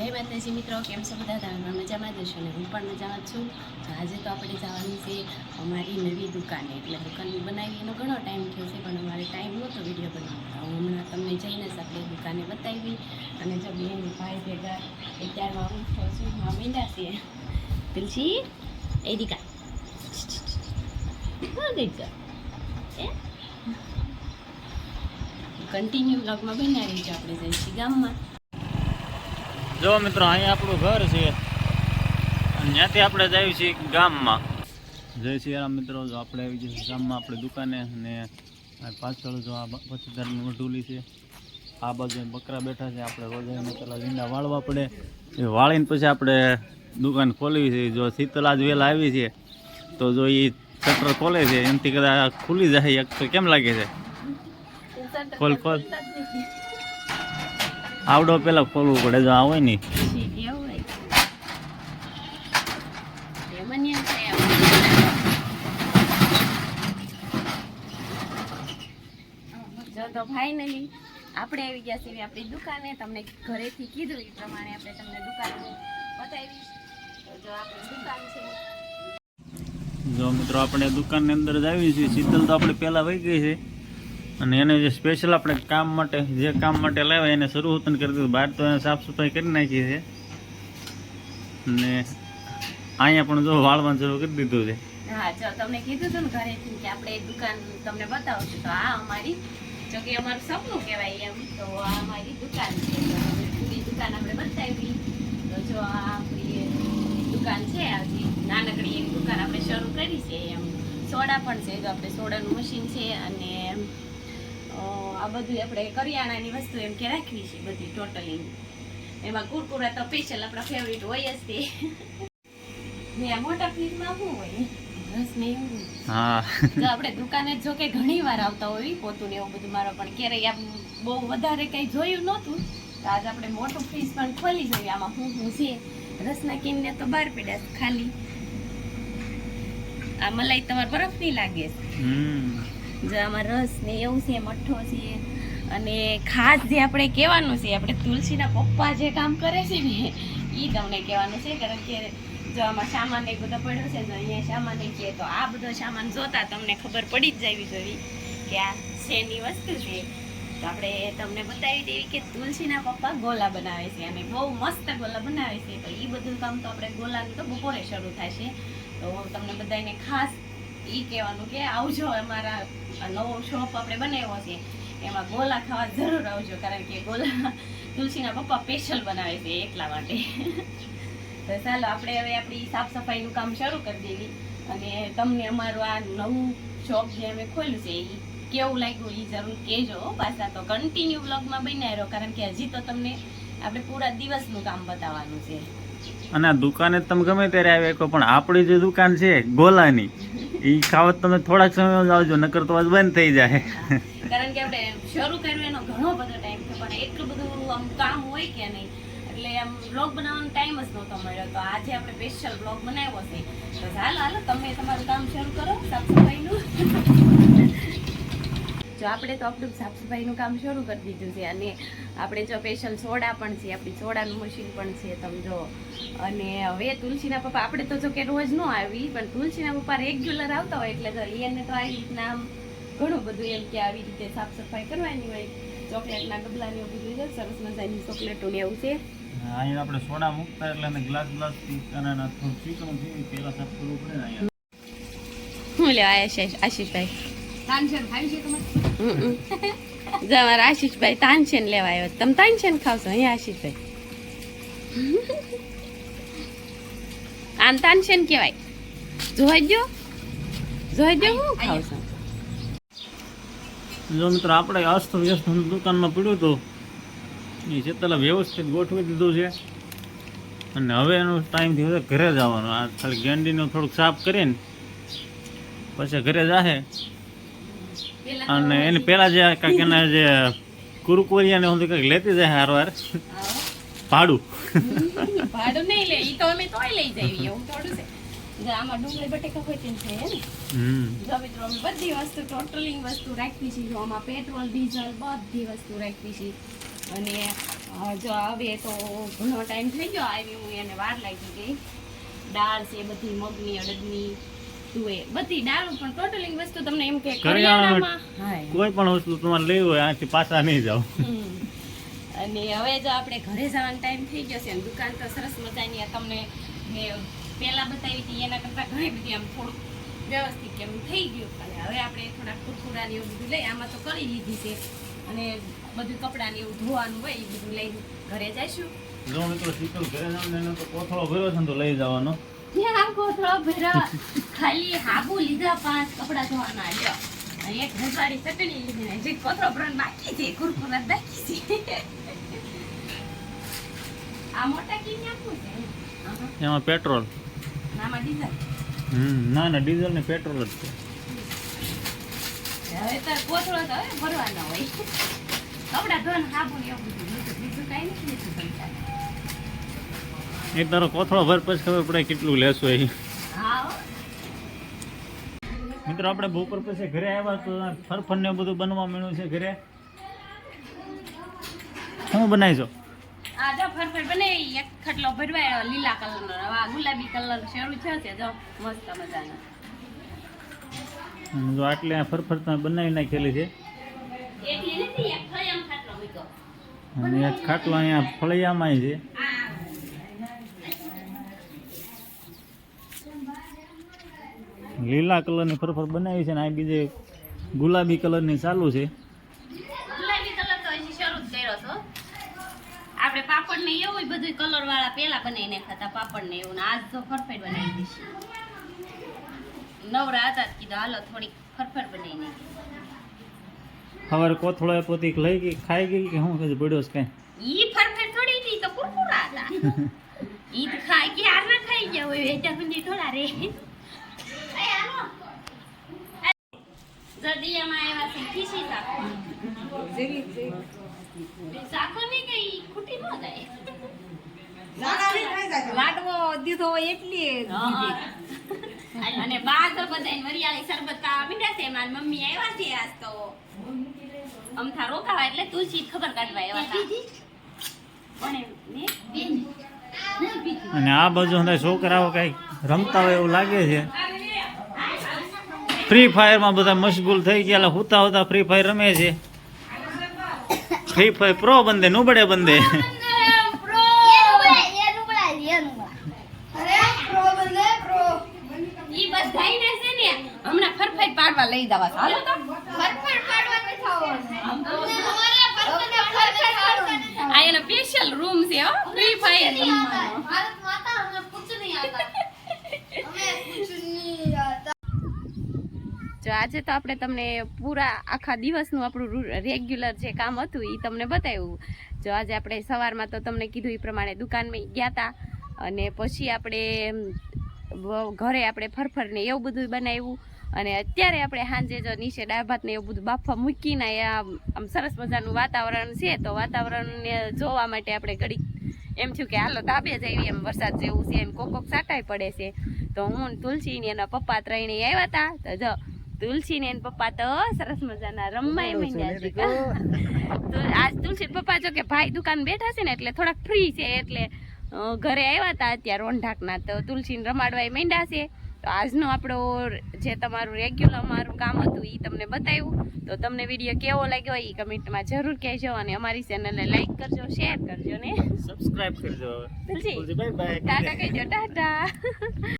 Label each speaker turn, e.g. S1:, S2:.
S1: જય માતાજી મિત્રો, કેમ છો બધા? તમે મજામાં જ હશો ને? હું પણ મજામાં છું. તો આજે તો આપણે જવાનું છે અમારી નવી દુકાને. એટલે દુકાન બનાવી એનો ઘણો ટાઈમ થયો છે, પણ અમારે ટાઈમ નહોતો વીડિયો બનાવતા હું હમણાં તમને જઈને આપણે દુકાને બતાવી અને જો બેન ભાઈ ભેગા અત્યારમાં હું છું છું માં મીંડા છે. તુલસી, એ દીકા. કન્ટિન્યુ બ્લોગમાં બનાવી છે આપણે જઈશું ગામમાં.
S2: જો મિત્રો અહીંયા આપણું ઘર છે. અને ત્યાંથી આપણે જઈએ છીએ ગામમાં. જય શ્રી રામ મિત્રો જો આપણે આવી જઈએ ગામમાં આપણે દુકાને અને પાછળ જો આ પછી ઢૂલી છે. આ બાજુ બકરા બેઠા છે આપણે રોજ એને પેલા લીંડા વાળવા પડે. એ વાળીને પછી આપણે દુકાન ખોલવી છે. જો શીતલ આજ વહેલા આવી છે તો જો એ શટર ખોલે છે એમથી કદાચ ખુલી જાય એક તો કેમ લાગે છે? ખોલ, ખોલ. આવડો પેલા ખોલવું પડે જો આવે ને.
S1: તો ફાઇનલી આપણે આવી ગયા છીએ આપણી દુકાને. તમને ઘરેથી કીધું એ પ્રમાણે આપણે તમને દુકાન બતાવી તો જો આપણી દુકાન છે.
S2: જો મિત્રો આપણે દુકાનની અંદર જ આવી છીએ. શીતલ તો આપણે પહેલાં વહી ગઈ છે. અને એને જે સ્પેશિયલ આપણે કામ માટે, જે કામ માટે લાવ્યા, એને શરૂ શરૂઆત કરી દીધું. બહાર તો એને સાફ સફાઈ કરી નાખી છે. અને અહીંયા પણ જો વાળવાનું શરૂ કરી દીધું છે.
S1: હા, જો તમને કીધું હતું ને કે આપણે દુકાન તમને બતાવશું, તો આ અમારી, જો અમારું સપનું કહેવાય એમ, તો અમારી દુકાન છે. પૂરી દુકાન આપણે બતાવી. તો જો આ આપણી દુકાન છે આવી નાનકડી દુકાન આપણે શરૂ કરી છે એમ. સોડા પણ છે આપણે સોડાનું મશીન છે અને આ બધું આપણે કરિયાણાની વસ્તુ એમ કે રાખવી છે બધી ટોટલી એમાં કુરકુરા તો સ્પેશિયલ આપણા ફેવરિટ હોય જ તે. ને આ મોટા ફ્રીજમાં શું હોય? આપણે દુકાને જ કે ઘણી વાર આવતા હોય પોતું ને એવું બધું મારો પણ ક્યારેય આમ બહુ વધારે કઈ જોયું નહોતું. તો આજ આપણે મોટું ફ્રીજ પણ ખોલી જોઈએ. આમાં હું હું છે? રસના કિનને તો બાર પડ્યા ખાલી. આ મલાઈ તમારે બરફ નહીં લાગે
S2: હમ.
S1: જો આમાં રસ ને એવું છે મઠ્ઠો છે અને ખાસ જે આપણે કહેવાનું છે, આપણે તુલસીના પપ્પા જે કામ કરે છે ને એ તમને કહેવાનું છે. કારણ કે જો આમાં સામાન એ બધો પડ્યો છે તો અહીંયા સામાન છે તો આ બધો સામાન જોતા તમને ખબર પડી જ જવી જોઈએ કે આ શેની વસ્તુ છે. તો આપણે તમને બતાવી દેવી કે તુલસીના પપ્પા ગોલા બનાવે છે અને બહુ મસ્ત ગોલા બનાવે છે. તો એ બધું કામ તો આપણે ગોલાનું તો બપોરે શરૂ થાય છે. તો તમને બધાને ખાસ ઈ કહેવાનું કે આવજો, અમારા નવો શોપ આપણે બનાવ્યો છે. એમાં ગોલા ખાવા જરૂર આવજો, કારણ કે ગોલા તુલસીના પપ્પા સ્પેશિયલ બનાવે છે એટલા માટે. તો ચાલો, આપણે હવે આપણી સાફ સફાઈનું કામ શરૂ કરી દેવી. અને તમને અમારું આ નવું શોપ જે અમે ખોલ્યું છે એ કેવું લાગ્યું એ જરૂર કહેજો. પાછા તો કન્ટિન્યુ બ્લોગમાં બન્યા રહો કારણ કે હજી તો તમને આપણે પૂરા દિવસનું કામ બતાવવાનું છે.
S2: અને આ દુકાને તમે ગમે ત્યારે આવી શકો, પણ આપણી જે દુકાન છે, ગોલાની એ ખાવત તમે થોડાક સમય જ આવજો, નકર તો બંધ થઈ જાય.
S1: કારણ કે આપણે શરૂ કર્યું એનો ઘણો બધો ટાઈમ છે, પણ એટલું બધું આમ કામ હોય કે નહીં. એટલે આમ બ્લોગ બનાવવાનો ટાઈમ જ નહોતો મળ્યો. તો આજે આપણે સ્પેશિયલ બ્લોગ બનાવ્યો છે. તો હાલ હાલો, તમે તમારું કામ શરૂ કરો સાફ સફાઈનું જો આપણે તો આપણું સાફ સફાઈનું કામ શરૂ કરી દીધું છે અને આપણે જો સ્પેશિયલ સોડા પણ છે આપણી સોડાનું મશીન પણ છે તમે જો. અને હવે તુલસીના પપ્પા આપણે તો જો કે રોજ ન આવી પણ તુલસીના પપ્પા રેગ્યુલર આવતા હોય એટલે તો એને તો આવી રીતના આમ ઘણું બધું એમ કે આવી રીતે સાફ સફાઈ કરવાની હોય. ચોકલેટના ગબલાની ઊભી બધું છે સરસ મજાની ચોકલેટોને એવું છે.
S2: અહીંયા આપણે સોડા મૂકતા એટલે એને ગ્લાસ ગ્લાસ અને થોડું ચીકણું થયું પહેલા સાફ કરવું પડે ને અહીંયા.
S1: શું લેવા આશીષ આશીષભાઈ. હમ, છે જો અમારા આશીષભાઈ તાનસેન લેવા આવ્યો. તમે તાનસેન ખાવશો? અહીંયા આશીષભાઈ. આમ તાનસેન કહેવાય. જોઈ દો હું ખાવશો?
S2: જો મિત્રો આપણે અસ્ત વ્યસ્ત દુકાનમાં પડ્યું હતું એ છેલ્લા વ્યવસ્થિત ગોઠવી દીધું છે. અને હવે એનો ટાઈમ થયો ઘરે જવાનો. આ ખાલી ગેંડીનો થોડુંક સાફ કરીને પછી ઘરે જાહે. અને એની પહેલાં જે કાંઈક એના જે કુરકુરિયાને હું કંઈક લેતી જાય હારવાર. ભાડું.
S1: ભાડું નહીં લે ઈ તો અમે તોય લઈ જઈએ એવું થોડું છે. આમાં ડુંગળી બટેકા હોય તેમ છે જો મિત્રો અમે બધી વસ્તુ ટોટલી વસ્તુ રાખવી છે. જો આમાં પેટ્રોલ ડીઝલ બધી વસ્તુ રાખવી છે. અને જો આવે તો ઘણો ટાઈમ થઈ ગયો. આવી હું એને વાર લાગી ગઈ. દાળ છે બધી મગની અડદની. તુવેર બધી દાળ પણ ટોટલી વસ્તુ તમને એમ કે
S2: કરિયાણામાં.
S1: કરિયાણામાં
S2: કોઈ પણ વસ્તુ તમારે લેવી હોય આથી પાછા નહીં જાઓ.
S1: અને હવે જો આપણે ઘરે જવાનો ટાઈમ થઈ ગયો છે દુકાન તો સરસ મજાની તમને મેં પહેલાં બતાવી હતી એના કરતાં ઘણી બધી આમ થોડુંક વ્યવસ્થિત કેમ થઈ ગયું. અને હવે આપણે થોડાક કુરકુરા ને એવું બધું લઈ આમાં તો કરી લીધી છે. અને બધું કપડાં ને એવું ધોવાનું હોય એ બધું લઈ ઘરે જઈશું.
S2: જો મિત્રો શીતલ ઘરે જવાનું એનો તો કોથળો ભર્યો છે તો લઈ જવાનો.
S1: ત્યાં કોથળો ભર્યો. ખાલી હાબુ લીધા પાંચ કપડાં ધોવાના. લ્યો. એક ઘસાડી ચટણી લીધી ને હજી કોથળો ભરવાનું બાકી છે કુરકુરા બાકી છે. આ મોટા કી છે?
S2: એમાં પેટ્રોલ.
S1: નામાં ડીઝલ?
S2: હમ ના ના ડીઝલ ને પેટ્રોલ જ છે.
S1: હવે તો કોથળો તો હવે ભરવાનો હોય. કપડાં ધોવાનું હાબુ ને એવું બધું. બીજું કાંઈ નથી લીધું તમે
S2: એ તારો કોથળો ભર પછી ખબર પડે કેટલું લેશું એ. મિત્રો આપણે બપોર પછી ઘરે આવ્યા તો ફરફર ને બધું બનવા મળ્યું છે ઘરે. શું બનાવીશો
S1: આ જો ફરફર બને એક ખટલો ભરવાયો લીલા કલરનો. આ ગુલાબી કલર શરૂ થયો છે જો મસ્ત મજાનો.
S2: જો આટલે આ ફરફર તમે બનાવી નાખેલી છે.
S1: એટલી નથી એક ખયામ ખાટલો મૂક્યો.
S2: અને એક ખાટલો અહીંયા ફળિયામાં છે. લીલા કલરની ફરફર બનાવી છે ને આ બીજે ગુલાબી કલરની ચાલુ છે.
S1: ગુલાબી કલર તો હજી શરૂ જ કર્યો છો આપણે પાપડ ને એવું બધું કલર વાળા પેલા બનાવીને ખાતા પાપડ ને એવું. ને આજ તો ફરફેટ બનાવી દઈશું. નવરા હતા કીધું હાલો થોડીક ફરફર બનાવી નાખી
S2: સવારે કોથળો પોતી લઈ ગઈ ખાઈ ગઈ કે શું કહેશે પડ્યો છે કાંઈ?
S1: ઈ ફરફેટ થોડી હતી તો કુરકુરા હતા. ઈ તો ખાઈ કે આર ના ખાઈ ગયા હોય એટલે મને થોડા રે એ હાલો જડિયામાં આવ્યા છે. ખીસી શાક શાકો નહીં કઈ ખૂટી ન જાય.
S3: લાડવો દીધો એટલી
S1: અને બા તો બધા વરિયાળી શરબત ખાવા મીઠા છે. મારી મમ્મી આવ્યા છે આજ તો. અમથા રોકાવા એટલે તુલસી ખબર કાઢવા આવ્યા
S2: અને આ બાજુ છોકરાઓ કઈ રમતા હોય એવું લાગે છે. ફ્રી ફાયરમાં બધા મશગુલ થઈ ગયા હુતા હુતા ફ્રી ફાયર રમે છે. ફ્રી ફાયર પ્રો બંદે નુબડે બંદે
S1: સ્પેશિયલ રૂમ છે ફ્રી ફાયર જો આજે તો આપણે તમને પૂરા આખા દિવસનું આપણું રેગ્યુલર જે કામ હતું એ તમને બતાવ્યું. જો આજે આપણે સવારમાં તો તમને કીધું એ પ્રમાણે દુકાનમાં ગયા હતા અને પછી આપણે ઘરે આપણે ફરફરને એવું બધું બનાવ્યું અને અત્યારે આપણે સાંજે જો નીચે દાળ એવું બધું બાફા મૂકીને આમ સરસ મજાનું વાતાવરણ છે તો વાતાવરણને જોવા માટે આપણે ઘડીક એમ થયું કે હાલો તાબે જઈએ એમ વરસાદ જેવું છે એમ કોક કોક સાટાઈ પડે છે. તો હું તુલસીની એના પપ્પા ત્રણેય આવ્યા હતા તો જો તુલસી ને પપ્પા તો સરસ મજાના રમવાય માંડ્યા તો આજ તુલસી પપ્પા જો કે ભાઈ દુકાન બેઠા છે ને એટલે થોડાક ફ્રી છે એટલે ઘરે આવ્યા હતા અત્યારે રોંઢાકના તો તુલસીને રમાડવાય માંડ્યા છે. તો આજનો આપણો જે તમારું રેગ્યુલર અમારું કામ હતું એ તમને બતાવ્યું. તો તમને વીડિયો કેવો લાગ્યો એ કમેન્ટમાં જરૂર કહેજો અને અમારી ચેનલને લાઈક કરજો શેર કરજો ને.
S2: સબસ્ક્રાઇબ કરજો
S1: ટાટા કહેજો ટાટા.